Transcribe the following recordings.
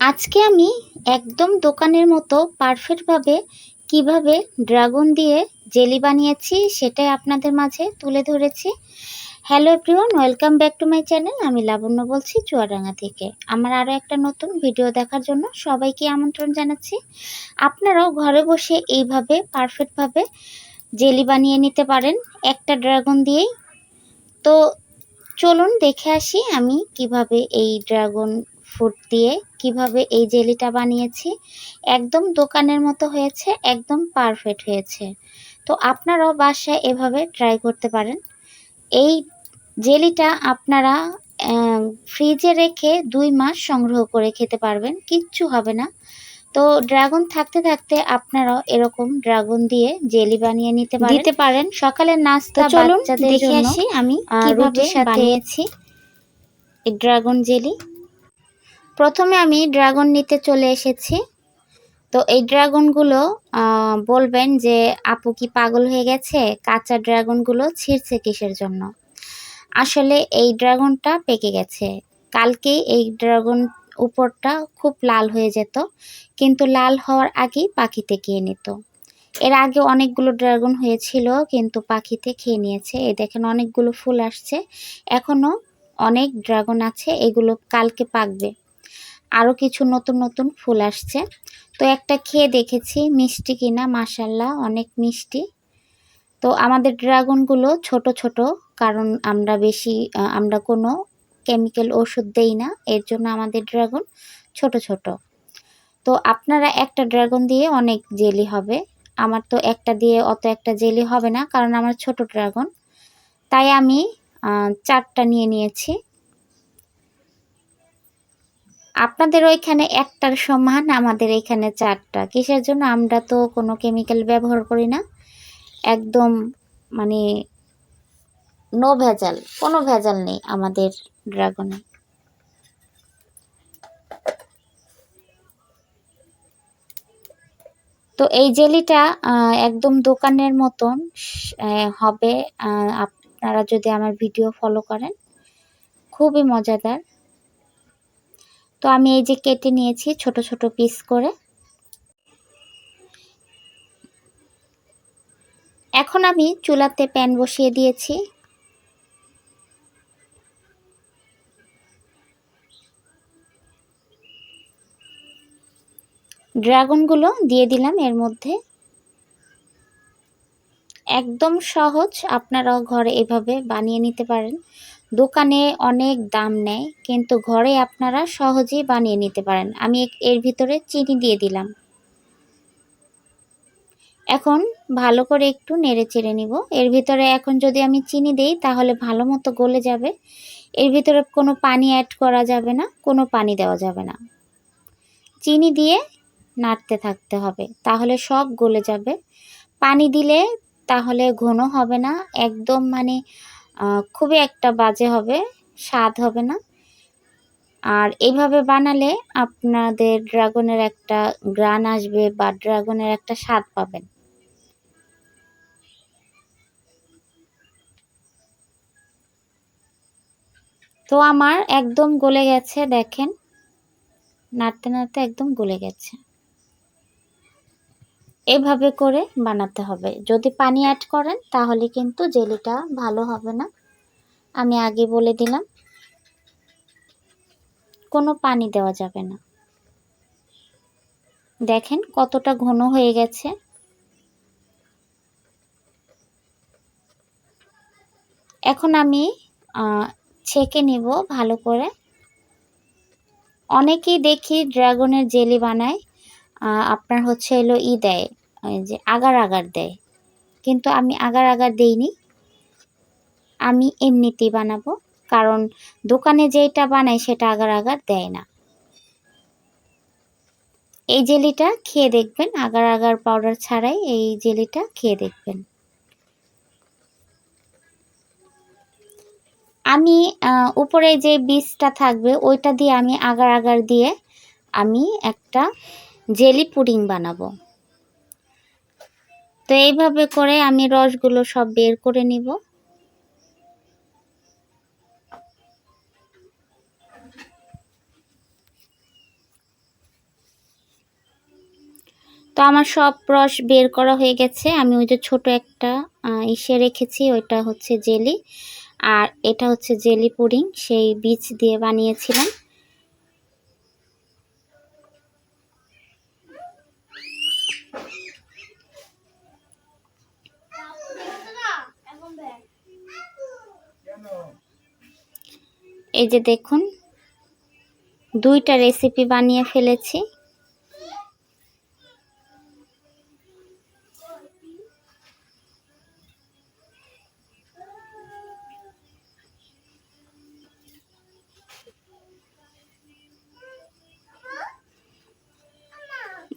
আজকে আমি একদম দোকানের মতো পারফেক্টভাবে কীভাবে ড্রাগন দিয়ে জেলি বানিয়েছি সেটাই আপনাদের মাঝে তুলে ধরেছি। Hello everyone welcome back to my channel আমি লাবণ্য বলছি চুয়াডাঙ্গা থেকে। আমার আরও একটা নতুন ভিডিও দেখার জন্য সবাইকে আমন্ত্রণ জানাচ্ছি। আপনারাও ঘরে বসে এইভাবে পারফেক্টভাবে জেলি বানিয়ে নিতে পারেন একটা ড্রাগন দিয়েই। তো চলুন দেখে আসি আমি কীভাবে এই ড্রাগন ফ্রুট দিয়ে কীভাবে এই জেলিটা বানিয়েছি? একদম দোকানের মতো হয়েছে একদম পারফেক্ট হয়েছে। তো আপনারাও বাসায় এভাবে ট্রাই করতে পারেন। এই জেলিটা আপনারা ফ্রিজে রেখে দুই মাস সংগ্রহ করে খেতে পারবেন কিচ্ছু হবে না। তো ড্রাগন থাকতে থাকতে আপনারাও এরকম ড্রাগন দিয়ে জেলি বানিয়ে নিতে পারেন। দিতে পারেন। সকালের নাস্তা বাচ্চাদের দেখে আসি আমি কীভাবে বানিয়েছি ড্রাগন জেলি। প্রথমে আমি ড্রাগন নিতে চলে এসেছি। তো এই ড্রাগনগুলো বলবেন যে, আপু কি পাগল হয়ে গেছে? কাঁচা ড্রাগনগুলো ছিঁড়ছে কিসের জন্য? আসলে এই ড্রাগনটা পেকে গেছে। কালকে এই ড্রাগন উপরটা খুব লাল হয়ে যেত, কিন্তু লাল হওয়ার আগেই পাখিতে খেয়ে নিত। এর আগে অনেকগুলো ড্রাগন হয়েছিল, কিন্তু পাখিতে খেয়ে নিয়েছে। এই দেখেন, অনেকগুলো ফুল আসছে। এখনও অনেক ড্রাগন আছে, এগুলো কালকে পাকবে। আরও কিছু নতুন নতুন ফুল আসছে। তো একটা খেয়ে দেখেছি, মিষ্টি কিনা মাসাল্লাহ অনেক মিষ্টি। তো আমাদের ড্রাগনগুলো ছোট ছোট, কারণ আমরা বেশি আমরা কোনো কেমিক্যাল ওষুধ দেই না, এর জন্য আমাদের ড্রাগন ছোট ছোট। তো আপনারা একটা ড্রাগন দিয়ে অনেক জেলি হবে। আমার তো একটা দিয়ে অত একটা জেলি হবে না, কারণ আমার ছোট ড্রাগন। তাই আমি চারটা নিয়ে নিয়েছি। আপনাদের ওইখানে একটার সমান, আমাদের এখানে চারটা। কিসের জন্য? আমরা তো কোনো কেমিক্যাল ব্যবহার করি না। একদম মানে নো ভেজাল, কোনো ভেজাল নেই আমাদের ড্রাগনে তো এই জেলিটা একদম দোকানের মতন হবে। আপনারা যদি আমার ভিডিও ফলো করেন, খুবই মজাদার। তো আমি এই যে কেটে নিয়েছি ছোট ছোট পিস করে। এখন আমি চুলাতে প্যান বসিয়ে দিয়েছি। ড্রাগনগুলো দিয়ে দিলাম এর মধ্যে। একদম সহজ, আপনারাও ঘরে এভাবে বানিয়ে নিতে পারেন। দোকানে অনেক দাম নেয়, কিন্তু ঘরে আপনারা সহজেই বানিয়ে নিতে পারেন। আমি এর ভিতরে চিনি দিয়ে দিলাম। এখন ভালো করে একটু নেড়ে চেড়ে নিব। এর ভিতরে এখন যদি আমি চিনি দেই, তাহলে ভালো মতো গলে যাবে। এর ভিতরে কোনো পানি অ্যাড করা যাবে না, কোনো পানি দেওয়া যাবে না। চিনি দিয়ে নাড়তে থাকতে হবে, তাহলে সব গলে যাবে। পানি দিলে তাহলে ঘন হবে না, একদম মানে খুবই একটা বাজে হবে, স্বাদ হবে না। আর এইভাবে বানালে আপনাদের ড্রাগনের একটা গ্রান আসবে বা ড্রাগনের একটা স্বাদ পাবেন। তো আমার একদম গলে গেছে, দেখেন। নাড়তে নাড়তে একদম গলে গেছে। এভাবে করে বানাতে হবে। যদি পানি অ্যাড করেন, তাহলে কিন্তু জেলিটা ভালো হবে না। আমি আগে বলে দিলাম, কোনো পানি দেওয়া যাবে না। দেখেন কতটা ঘন হয়ে গেছে। এখন আমি ছেঁকে নিব ভালো করে। অনেকেই দেখি ড্রাগনের জেলি বানায় আপনার হচ্ছে এলো ই দেয় যে আগার আগার দেয়। কিন্তু আমি আগার আগার দেইনি। আমি এমনিতেই বানাবো, কারণ দোকানে যেটা বানায় সেটা আগার আগার দেয় না। এই জেলিটা খেয়ে দেখবেন, আগার আগার পাউডার ছাড়াই এই জেলিটা খেয়ে দেখবেন। আমি উপরে যে বীজটা থাকবে, ওইটা দিয়ে আমি আগার আগার দিয়ে আমি একটা জেলি পুডিং বানাবো। তো এইভাবে করে আমি রসগুলো সব বের করে নিব। তো আমার সব রস বের করা হয়ে গেছে। আমি ওই যে ছোট একটা ইসে রেখেছি, ওইটা হচ্ছে জেলি। আর এটা হচ্ছে জেলি পুডিং, সেই বীজ দিয়ে বানিয়েছিলাম। এই যে দেখুন, দুইটা রেসিপি বানিয়ে ফেলেছি।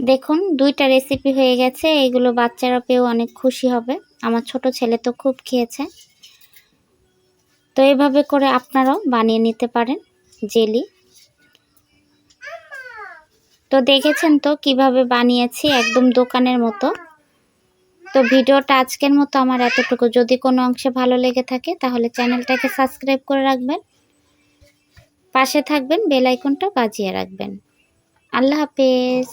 দেখুন, দুইটা রেসিপি হয়ে গেছে। এগুলো বাচ্চারা পেয়েও অনেক খুশি হবে। আমার ছোট ছেলে তো খুব খেয়েছে। তো এভাবে করে আপনারাও বানিয়ে নিতে পারেন জেলি। তো দেখেছেন তো কীভাবে বানিয়েছি একদম দোকানের মতো। তো ভিডিওটা আজকের মতো আমার এতটুকু। যদি কোনো অংশে ভালো লেগে থাকে তাহলে চ্যানেলটাকে সাবস্ক্রাইব করে রাখবেন। পাশে থাকবেন, বেল আইকনটা বাজিয়ে রাখবেন। আল্লাহ হাফেজ।